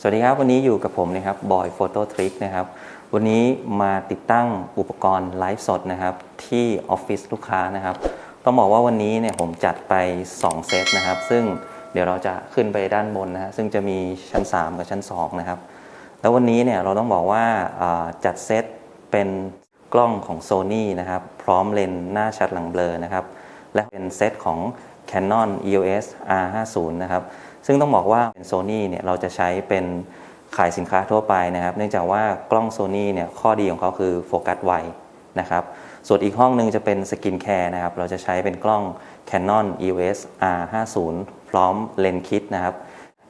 สวัสดีครับ วันนี้อยู่กับผมนะครับบอยโฟโต้ทริกนะครับ วันนี้มาติดตั้งอุปกรณ์ไลฟ์สดนะครับ ที่ออฟฟิศลูกค้านะครับ ต้องบอกว่าวันนี้เนี่ยผมจัดไป 2 เซตนะครับ ซึ่งเดี๋ยวเราจะขึ้นไปด้านบนนะฮะซึ่งจะมีชั้น 3 กับชั้น 2 นะครับ แล้ววันนี้เนี่ยเราต้องบอกว่าอ่าจัดเซตเป็นกล้องของ Sony นะครับ พร้อมเลนส์หน้าชัดหลังเบลอนะครับ และเป็นเซตของ Canon EOS R50 นะครับ ซึ่งต้องบอกว่าเป็น Sony เนี่ยเราจะใช้เป็นขายสินค้าทั่วไปนะครับ เนื่องจากว่ากล้อง Sony เนี่ยข้อดีของเขาคือโฟกัสไวนะครับ ส่วนอีกห้องหนึ่งจะเป็นสกินแคร์นะครับ เราจะใช้เป็นกล้อง Canon EOS R50 พร้อมเลนส์คิดนะครับ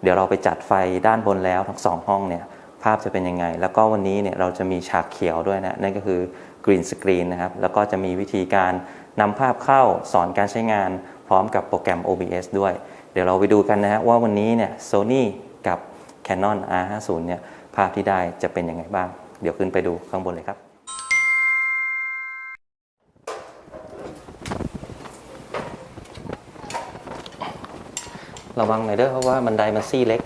เดี๋ยวเราไปจัดไฟด้านบนแล้วทั้งสองห้องเนี่ยภาพจะเป็นยังไง แล้วก็วันนี้เนี่ยเราจะมีฉากเขียวด้วยนะ นั่นก็คือกรีนสกรีนนะครับ แล้วก็จะมีวิธีการนำภาพเข้าสอนการใช้งานพร้อมกับโปรแกรม OBS ด้วย ดี๋ยวเราไปดูกันนะฮะว่าวันนี้เนี่ย Sony กับ Canon R50 เนี่ยภาพที่ได้จะเป็นยังไงบ้าง เดี๋ยวขึ้นไปดูข้างบนเลยครับ ระวังหน่อยเด้อเพราะว่าบันไดมันซี่เล็ก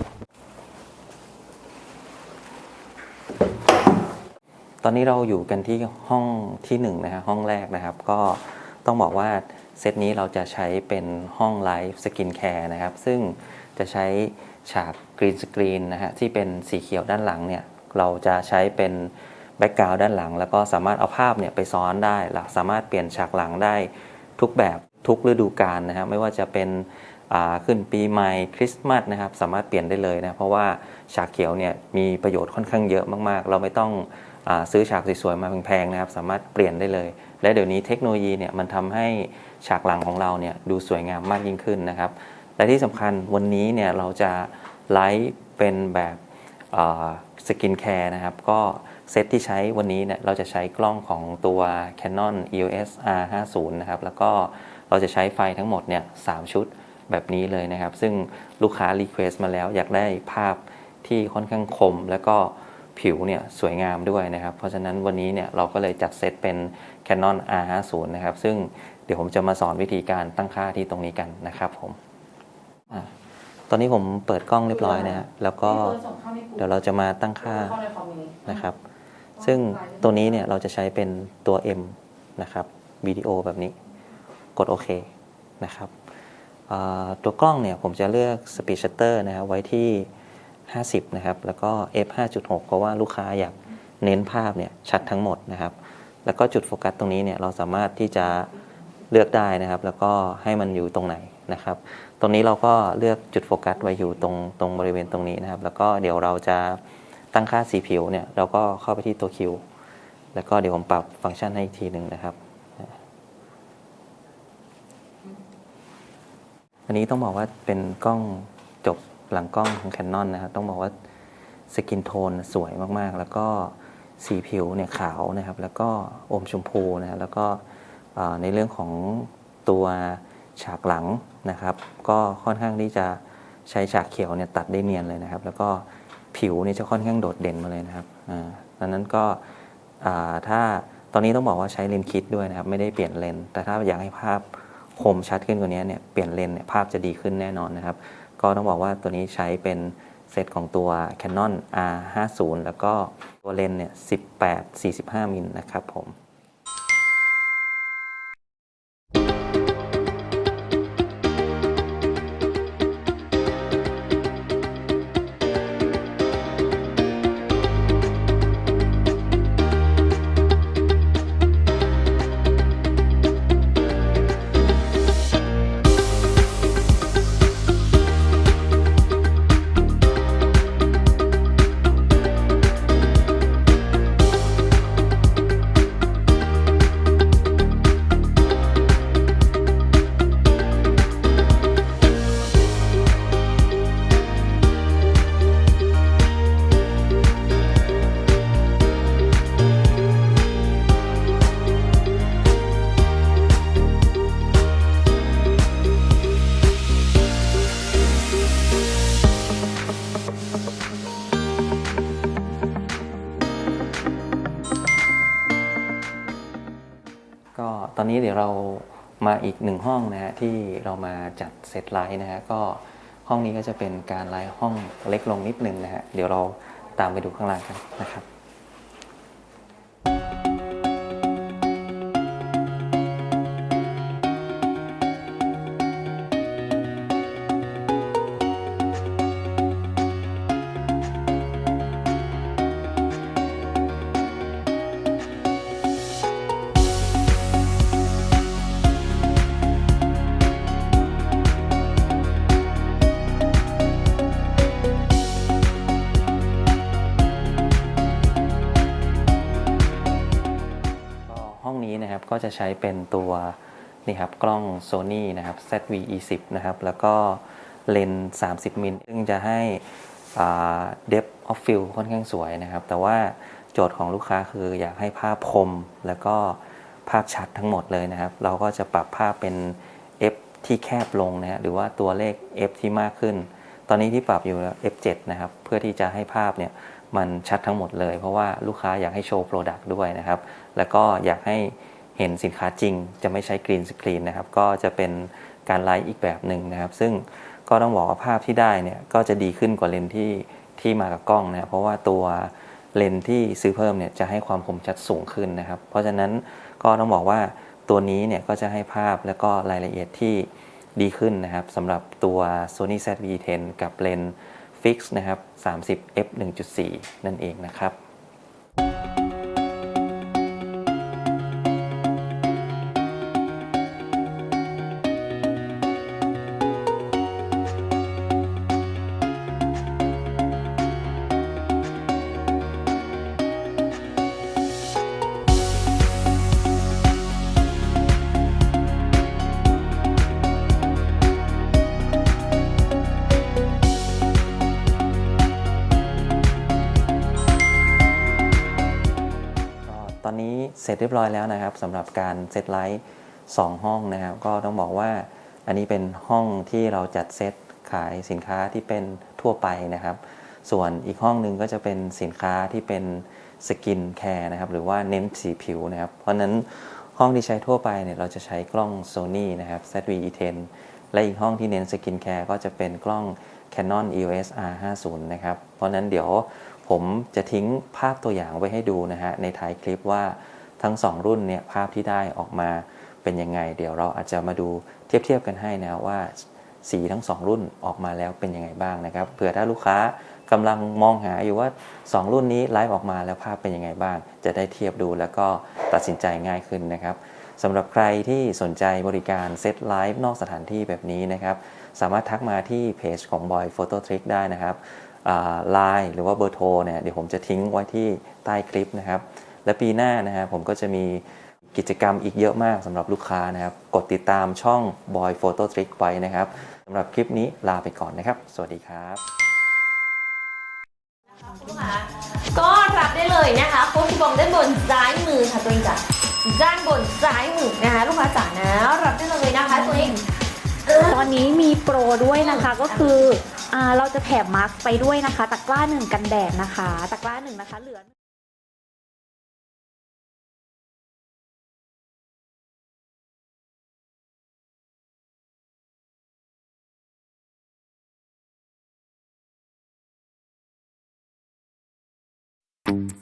ตอนนี้เราอยู่กันที่ห้องที่หนึ่งนะฮะห้องแรกนะครับ ก็ต้องบอกว่า เซตนี้เราจะใช้เป็นห้องไลฟ์สกินแคร์นะครับ ซึ่งจะใช้ฉากกรีนสกรีนนะฮะที่เป็นสีเขียวด้านหลังเนี่ยเราจะใช้เป็นแบ็กกราวด์ด้านหลัง แล้วก็สามารถเอาภาพเนี่ยไปซ้อนได้สามารถเปลี่ยนฉากหลังได้ทุกแบบทุกฤดูกาลนะฮะไม่ว่าจะเป็นขึ้นปีใหม่คริสต์มาสนะครับสามารถเปลี่ยนได้เลยนะเพราะว่าฉากเขียวเนี่ยมีประโยชน์ค่อนข้างเยอะมากๆ เราไม่ต้องอซื้อฉากสวยๆมาแพงๆนะครับ สามารถเปลี่ยนได้เลย และเดี๋ยวนี้เทคโนโลยีเนี่ยมันทำให้ฉากหลังของเราเนี่ยดูสวยงามมากยิ่งขึ้นนะครับและที่สำคัญวันนี้เนี่ยเราจะไลฟ์เป็นแบบสกินแคร์นะครับ ก็เซตที่ใช้วันนี้เนี่ยเราจะใช้กล้องของตัว Canon EOS R50 นะครับ แล้วก็เราจะใช้ไฟทั้งหมดเนี่ย3ชุดแบบนี้เลยนะครับ ซึ่งลูกค้ารีเควสต์มาแล้วอยากได้ภาพที่ค่อนข้างคม แล้วก็ผิวเนี่ยสวยงามด้วยนะครับ เพราะฉะนั้นวันนี้เนี่ยเราก็เลยจัดเซตเป็น Canon R50 นะครับ ซึ่งเดี๋ยวผมจะมาสอนวิธีการตั้งค่าที่ตรงนี้กันนะครับผมอะตอนนี้ผมเปิดกล้องเรียบร้อยนะฮะแล้วก็เดี๋ยวเราจะมาตั้งค่านะครับ ซึ่งตัวนี้เนี่ยเราจะใช้เป็นตัว M นะครับวิดีโอแบบนี้ กดโอเคนะครับอ่าตัวกล้องเนี่ยผมจะเลือก Speed Shutter นะครับไว้ที่ 50 นะครับ แล้วก็ f 5.6 เพราะว่าลูกค้าอยากเน้นภาพเนี่ยชัดทั้งหมดนะครับ แล้วก็จุดโฟกัสตรงนี้เนี่ยเราสามารถที่จะเลือกได้นะครับ แล้วก็ให้มันอยู่ตรงไหนนะครับ ตรงนี้เราก็เลือกจุดโฟกัสไว้อยู่ตรงตรงบริเวณตรงนี้นะครับ แล้วก็เดี๋ยวเราจะตั้งค่าสีผิวเนี่ยเราก็เข้าไปที่ตัวคิวแล้วก็เดี๋ยวผมปรับฟังก์ชันให้อีกทีหนึ่งนะครับ อันนี้ต้องบอกว่าเป็นกล้องจบหลังกล้องของ Canon นะครับ ต้องบอกว่าสกินโทนสวยมากๆ แล้วก็ สีผิวเนี่ยขาวนะครับ แล้วก็อมชมพูนะครับแล้วก็ในเรื่องของตัวฉากหลังนะครับ ก็ค่อนข้างที่จะใช้ฉากเขียวเนี่ยตัดได้เนียนเลยนะครับ แล้วก็ผิวเนี่ยจะค่อนข้างโดดเด่นมาเลยนะครับอ่าดังนั้นก็อ่าถ้าตอนนี้ต้องบอกว่าใช้เลนส์คิดด้วยนะครับ ไม่ได้เปลี่ยนเลนส์แต่ถ้าอยากให้ภาพคมชัดขึ้นกว่านี้เนี่ยเปลี่ยนเลนส์เนี่ยภาพจะดีขึ้นแน่นอนนะครับ ก็ต้องบอกว่าตัวนี้ใช้เป็น เซตของตัว Canon R50 แล้วก็ตัวเลนส์เนี่ย18 45 มิลนะครับผม ก็ตอนนี้เดี๋ยวเรามาอีกหนึ่งห้องนะฮะที่เรามาจัดเซตไลท์นะฮะก็ห้องนี้ก็จะเป็นการไลท์ห้องเล็กลงนิดนึงนะฮะเดี๋ยวเราตามไปดูข้างล่างกันนะครับ ก็จะใช้เป็นตัวนี่ครับกล้อง Sony นะครับ ZV-E10 นะครับ แล้วก็เลนส์30 มิลซึ่งจะให้อ่า depth of field ค่อนข้างสวยนะครับ แต่ว่าโจทย์ของลูกค้าคืออยากให้ภาพคม แล้วก็ภาพชัดทั้งหมดเลยนะครับ เราก็จะปรับภาพเป็น f ที่แคบลงนะฮะหรือว่าตัวเลข f ที่มากขึ้น ตอนนี้ที่ปรับอยู่ f7 นะครับ เพื่อที่จะให้ภาพเนี่ยมันชัดทั้งหมดเลย เพราะว่าลูกค้าอยากให้โชว์โปรดักต์ด้วยนะครับ แล้วก็อยากให้ เห็นสินค้าจริง จะไม่ใช้กรีนสกรีนนะครับ ก็จะเป็นการไลฟ์อีกแบบหนึ่งนะครับ ซึ่งก็ต้องบอกว่าภาพที่ได้เนี่ยก็จะดีขึ้นกว่าเลนส์ที่ที่มากับกล้องนะครับเพราะว่าตัวเลนส์ที่ซื้อเพิ่มเนี่ยจะให้ความคมชัดสูงขึ้นนะครับ เพราะฉะนั้นก็ต้องบอกว่าตัวนี้เนี่ยก็จะให้ภาพแล้วก็รายละเอียดที่ดีขึ้นนะครับสำหรับตัว Sony ZV-10 กับเลนส์ฟิกซ์นะครับ 30 f 1.4 นั่นเองนะครับ ร็จเรียบร้อยแล้วนะครับสำหรับการเซตไลท์2ห้องนะครับ ก็ต้องบอกว่าอันนี้เป็นห้องที่เราจัดเซตขายสินค้าที่เป็นทั่วไปนะครับ ส่วนอีกห้องหนึ่งก็จะเป็นสินค้าที่เป็นสกินแคร์นะครับ หรือว่าเน้นสีผิวนะครับ เพราะนั้นห้องที่ใช้ทั่วไปเนี่ยเราจะใช้กล้อง Sony นะครับ ZV-E10 และอีกห้องที่เน้นสกินแคร์ก็จะเป็นกล้อง Canon EOS R50 นะครับ เพราะนั้นเดี๋ยวผมจะทิ้งภาพตัวอย่างไว้ให้ดูนะฮะในท้ายคลิปว่า ทั้ง 2 รุ่นเนี่ยภาพที่ได้ออกมาเป็นยังไง เดี๋ยวเราอาจจะมาดูเทียบเทียบกันให้นะว่าสีทั้ง 2 รุ่นออกมาแล้วเป็นยังไงบ้างนะครับเผื่อถ้าลูกค้ากำลังมองหาอยู่ว่า 2 รุ่นนี้ไลฟ์ออกมาแล้วภาพเป็นยังไงบ้าง จะได้เทียบดูแล้วก็ตัดสินใจง่ายขึ้นนะครับสำหรับใครที่สนใจบริการเซตไลฟ์นอกสถานที่แบบนี้นะครับ สามารถทักมาที่เพจของ Boy Photo Trick ได้นะครับไลน์หรือว่าเบอร์โทรเนี่ยเดี๋ยวผมจะทิ้งไว้ที่ใต้คลิปนะครับ และปีหน้านะฮะผมก็จะมีกิจกรรมอีกเยอะมากสำหรับลูกค้านะครับ กดติดตามช่อง Boy Photo Trick ไว้นะครับสำหรับคลิปนี้ลาไปก่อนนะครับ สวัสดีครับคุณลูกค้าก็รับได้เลยนะคะโค้ดคูปองด้านบนซ้ายมือค่ะตัวเองจ้ะด้านบนซ้ายมือนะคะลูกค้าจ๋านะรับได้เลยนะคะตัวเองตอนนี้มีโปรด้วยนะคะก็คืออ่าเราจะแถมมาร์กไปด้วยนะคะตะกร้าหนึ่งกันแดดนะคะตะกร้าหนึ่งนะคะเหลือ Thank mm -hmm. you.